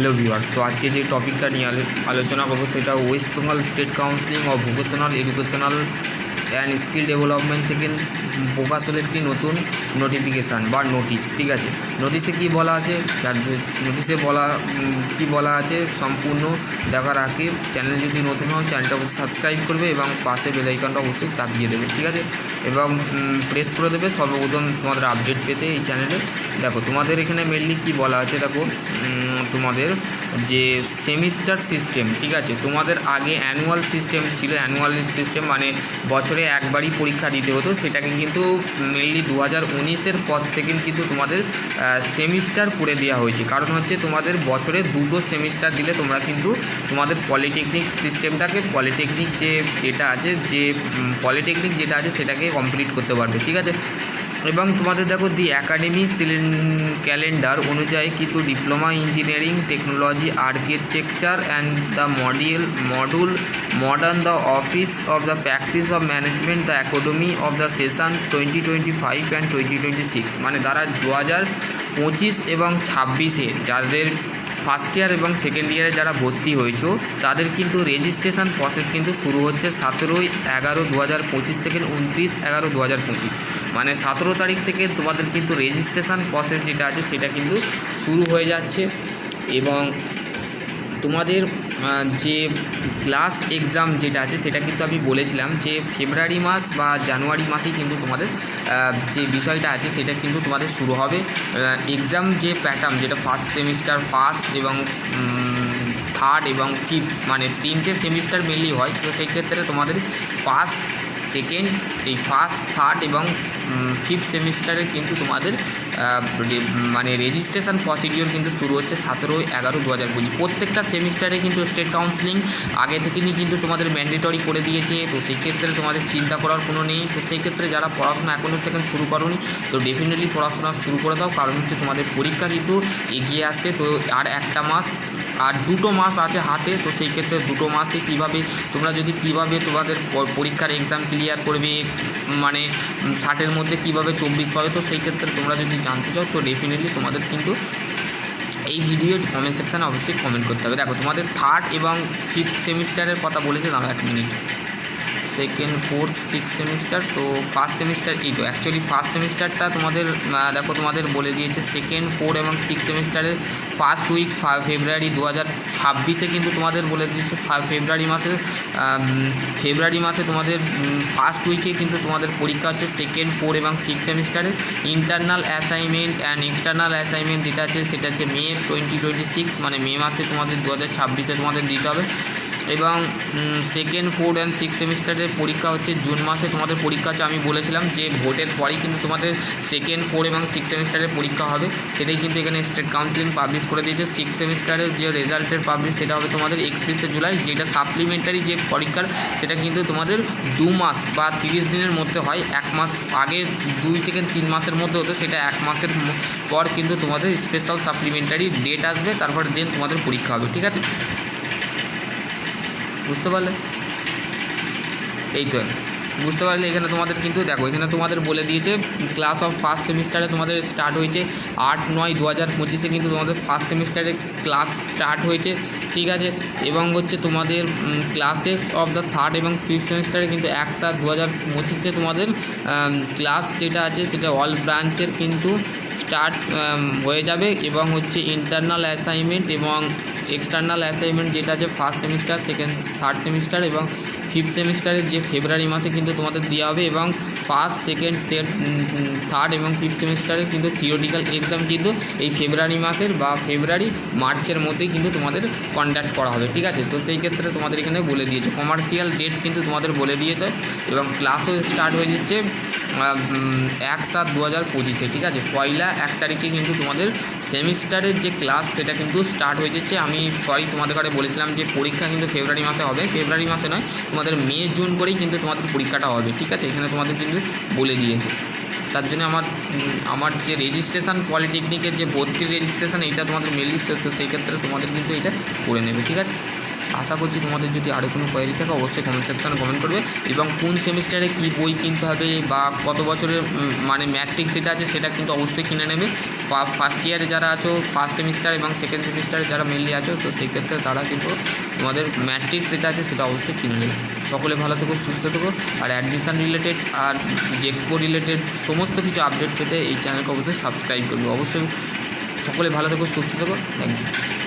Hello viewers তো আজকে যে টপিকটা নিয়ে আলো- আলোচনা করব সেটা West Bengal state counselling of vocational educational and skill development থেকে প্রকাশ হলো একটি নতুন নোটিফিকেশান বা নোটিশ ঠিক আছে? নোটিশে কি বলা আছে? তার নোটিশে বলা কি বলা আছে? সম্পূর্ণ দেখার আগে চ্যানেল যদি নতুন হও চ্যানেলটা অবশ্যই সাবস্ক্রাইব করবে এবং পাশে বেলাইকনটা অবশ্যই দাবিয়ে দেবে, ঠিক আছে? এবং প্রেস করে দেবে, সর্বপ্রথম তোমাদের আপডেট পেতে এই চ্যানেলে দেখো, তোমাদের এখানে মেনলি কি বলা আছে? দেখো তোমাদের যে সেমিস্টার সিস্টেম ঠিক আছে? তোমাদের আগে অ্যানুয়াল সিস্টেম ছিল অ্যানুয়াল সিস্টেম মানে বছরে একবারই পরীক্ষা দিতে হতো। সেটাকে কিন্তু মেনলি দু হাজার উনিশের পর থেকে কিন্তু তোমাদের সেমিস্টার করে দেওয়া হয়েছে। কারণ হচ্ছে তোমাদের বছরে দুটো সেমিস্টার দিলে তোমরা কিন্তু তোমাদের পলিটেকনিক সিস্টেমটাকে পলিটেকনিক যে এটা আছে, যে পলিটেকনিক যেটা আছে সেটাকে কমপ্লিট করতে পারবে, ঠিক আছে? এবং তোমাদের দেখো দি একাডেমি ক্যালেন্ডার অনুযায়ী কিন্তু diploma engineering, technology architecture and the module module modern the office of the practice of management the academy of the session twenty twenty five and twenty twenty six মানে তারা দু হাজার পঁচিশ এবং ছাব্বিশে যাদের ফার্স্ট ইয়ার এবং সেকেন্ড ইয়ারে যারা ভর্তি হয়েছ, তাদের কিন্তু রেজিস্ট্রেশন প্রসেস কিন্তু শুরু হচ্ছে সতেরোই এগারো দু হাজার পঁচিশ থেকে উনত্রিশ এগারো দু হাজার পঁচিশ। মানে সতেরো তারিখ থেকে তোমাদের কিন্তু রেজিস্ট্রেশন প্রসেস যেটা আছে, সেটা কিন্তু শুরু হয়ে যাচ্ছে। এবং তোমাদের যে ক্লাস এক্সাম যেটা আছে, সেটা কিন্তু আমি বলেছিলাম যে ফেব্রুয়ারি মাস বা জানুয়ারি মাসেই কিন্তু তোমাদের যে বিষয়টা আছে, সেটা কিন্তু তোমাদের শুরু হবে। এক্সাম যে প্যাটার্ন যেটা ফার্স্ট সেমিস্টার ফার্স্ট এবং থার্ড এবং ফিফথ মানে তিনটে সেমিস্টার মেনলি হয়, তো সেই ক্ষেত্রে তোমাদের ফার্স্ট সেকেন্ড এই ফার্স্ট থার্ড এবং ফিফথ সেমিস্টারে কিন্তু তোমাদের মানে রেজিস্ট্রেশন প্রসিডিওর কিন্তু শুরু হচ্ছে সতেরো এগারো দু হাজার পঁচিশ। প্রত্যেকটা সেমিস্টারে কিন্তু স্টেট কাউন্সিলিং আগে থেকেই কিন্তু তোমাদের ম্যান্ডেটরি করে দিয়েছে, তো সেই ক্ষেত্রে তোমাদের চিন্তা করার কোনো নেই। তো সেই ক্ষেত্রে যারা পড়াশোনা এখনও থেকে শুরু করোনি, তো ডেফিনেটলি পড়াশোনা শুরু করে দাও, কারণ হচ্ছে তোমাদের পরীক্ষা কিন্তু এগিয়ে আসছে। তো আর একটা মাস আর দুটো মাস আছে হাতে, তো সেই ক্ষেত্রে দুটো মাসে কীভাবে, তোমরা যদি কীভাবে তোমাদের পরীক্ষার এক্সাম ক্লিয়ার করবে মানে ষাটের মধ্যে কীভাবে চব্বিশ পাবে তো সেই ক্ষেত্রে তোমরা যদি জানতে চাও, তো ডেফিনেটলি তোমাদের কিন্তু এই ভিডিওর কমেন্ট সেকশানে অবশ্যই কমেন্ট করতে হবে। দেখো, তোমাদের থার্ড এবং ফিফথ সেমিস্টারের কথা বলেছে দাঁড়া এক minute second fourth six semester তো ফার্স্ট সেমিস্টার এই তো অ্যাকচুয়ালি ফার্স্ট সেমিস্টারটা তোমাদের দেখো তোমাদের বলে দিয়েছে সেকেন্ড ফোর এবং সিক্স সেমিস্টারের ফার্স্ট উইক ফেব্রুয়ারি দু হাজার ছাব্বিশে কিন্তু তোমাদের বলে দিয়েছে ফেব্রুয়ারি মাসে ফেব্রুয়ারি মাসে তোমাদের ফার্স্ট উইকে কিন্তু তোমাদের পরীক্ষা হচ্ছে সেকেন্ড ফোর এবং সিক্স সেমিস্টারের internal assignment and external assignment যেটা আছে, সেটা হচ্ছে মে টোয়েন্টি টোয়েন্টি সিক্স মানে মে মাসে তোমাদের দু হাজার ছাব্বিশে তোমাদের দিতে হবে। এবং সেকেন্ড ফোর্থ অ্যান্ড সিক্স সেমিস্টারের পরীক্ষা হচ্ছে জুন মাসে। তোমাদের পরীক্ষা আছে আমি বলেছিলাম যে ভোটের পরেই কিন্তু তোমাদের সেকেন্ড ফোর এবং সিক্স সেমিস্টারের পরীক্ষা হবে। সেটাই কিন্তু এখানে স্টেট কাউন্সিলিং পাবলিশ করে দিয়েছে। সিক্স সেমিস্টারের যে রেজাল্টের পাবলিশ সেটা হবে তোমাদের একত্রিশে জুলাই। যেটা সাপ্লিমেন্টারি যে পরীক্ষার, সেটা কিন্তু তোমাদের দু মাস বা তিরিশ দিনের মধ্যে হয়। এক মাস আগে, দুই থেকে তিন মাসের মধ্যে হতো, সেটা এক মাসের পর কিন্তু তোমাদের স্পেশাল সাপ্লিমেন্টারি ডেট আসবে। তারপর দিন তোমাদের পরীক্ষা হবে, ঠিক আছে? বুঝতে পারলে? এই তো। বুঝতে পারলে এখানে তোমাদের কিন্তু দেখো, এখানে তোমাদের বলে দিয়েছে ক্লাস অফ ফার্স্ট সেমিস্টারে তোমাদের স্টার্ট হয়েছে আট নয় দু হাজার পঁচিশে কিন্তু তোমাদের ফার্স্ট সেমিস্টারে ক্লাস স্টার্ট হয়েছে, ঠিক আছে? এবং হচ্ছে তোমাদের ক্লাসেস অফ দ্য থার্ড এবং ফিফথ সেমিস্টারে কিন্তু এক সাত দু হাজার পঁচিশে তোমাদের ক্লাস যেটা আছে সেটা অল ব্রাঞ্চের কিন্তু স্টার্ট হয়ে যাবে এবং হচ্ছে ইন্টারনাল অ্যাসাইনমেন্ট এবং এক্সটার্নাল অ্যাসাইনমেন্ট যেটা আছে first semester second third semester এবং ফিফথ সেমিস্টারের যে ফেব্রুয়ারি মাসে কিন্তু তোমাদের দেওয়া হবে এবং ফার্স্ট সেকেন্ড থার্ড এবং ফিফথ সেমিস্টারের কিন্তু থিওরিটিক্যাল এক্সাম কিন্তু এই ফেব্রুয়ারি মাসের বা ফেব্রুয়ারি মার্চের মধ্যেই কিন্তু তোমাদের কন্ডাক্ট করা হবে, ঠিক আছে? তো সেই ক্ষেত্রে তোমাদের এখানে বলে দিয়েছে কমার্শিয়াল ডেট কিন্তু তোমাদের বলে দিয়েছে এবং ক্লাসও স্টার্ট হয়ে যাচ্ছে এক সাত দু হাজার পঁচিশে, ঠিক আছে? পয়লা এক তারিখে কিন্তু তোমাদের সেমিস্টারের যে ক্লাস সেটা কিন্তু স্টার্ট হয়ে যাচ্ছে। আমি সরি তোমাদের কাছে বলেছিলাম যে পরীক্ষা কিন্তু ফেব্রুয়ারি মাসে হবে। ফেব্রুয়ারি মাসে নয় তোমাদের মে, জুন করেই কিন্তু তোমাদের পরীক্ষাটা হবে, ঠিক আছে? এখানে তোমাদের কিন্তু বলে দিয়েছে। তার জন্য আমার আমার যে রেজিস্ট্রেশন পলিটেকনিকের যে ভর্তির রেজিস্ট্রেশন এইটা তোমাদের লিস্ট তো সেই ক্ষেত্রে তোমাদের কিন্তু এটা করে নেবে, ঠিক আছে? আশা করছি তোমাদের যদি আরও কোনো কোয়ারি থাকে, অবশ্যই কমেন্ট সেকশানে কমেন্ট করবে। এবং কোন সেমিস্টারে কী বই কিনতে হবে বা কত বছরের মানে ম্যাট্রিক যেটা আছে, সেটা কিন্তু অবশ্যই কিনে নেবে। ফার্স্ট ইয়ারে যারা আছো ফার্স্ট সেমিস্টার এবং সেকেন্ড সেমিস্টারে যারা মেনলি আছো, তো সেই ক্ষেত্রে তারা কিন্তু তোমাদের ম্যাট্রিক্স যেটা আছে সেটা অবশ্যই কিনবে সকলে ভালো থেকো, সুস্থ থেকো। আর অ্যাডমিশান রিলেটেড আর যে এক্সপো রিলেটেড সমস্ত কিছু আপডেট পেতে এই চ্যানেলকে অবশ্যই সাবস্ক্রাইব করবে। অবশ্যই সকলে ভালো থেকো, সুস্থ থেকো। Thank you